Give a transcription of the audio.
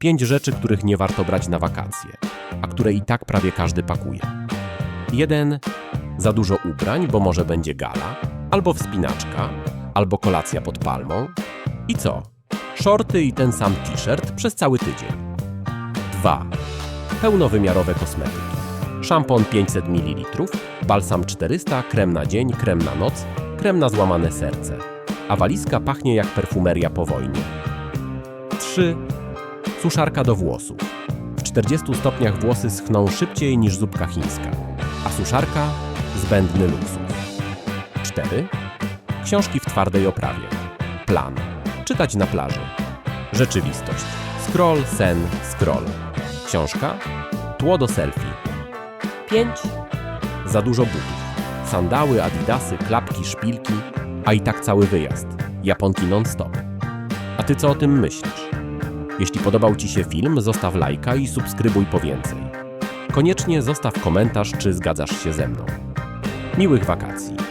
Pięć rzeczy, których nie warto brać na wakacje, a które i tak prawie każdy pakuje. 1. Za dużo ubrań, bo może będzie gala, albo wspinaczka, albo kolacja pod palmą. I co? Shorty i ten sam t-shirt przez cały tydzień. 2. Pełnowymiarowe kosmetyki. Szampon 500 ml, balsam 400, krem na dzień, krem na noc, krem na złamane serce. A walizka pachnie jak perfumeria po wojnie. 3. Suszarka do włosów. W 40 stopniach włosy schną szybciej niż zupka chińska, a suszarka zbędny luksus. 4. Książki w twardej oprawie. Plan. Czytać na plaży. Rzeczywistość. Scroll, sen, scroll. Książka. Tło do selfie. 5. Za dużo butów. Sandały, adidasy, klapki, szpilki, a i tak cały wyjazd. Japonki non-stop. A ty co o tym myślisz? Jeśli podobał Ci się film, zostaw lajka i subskrybuj po więcej. Koniecznie zostaw komentarz, czy zgadzasz się ze mną. Miłych wakacji.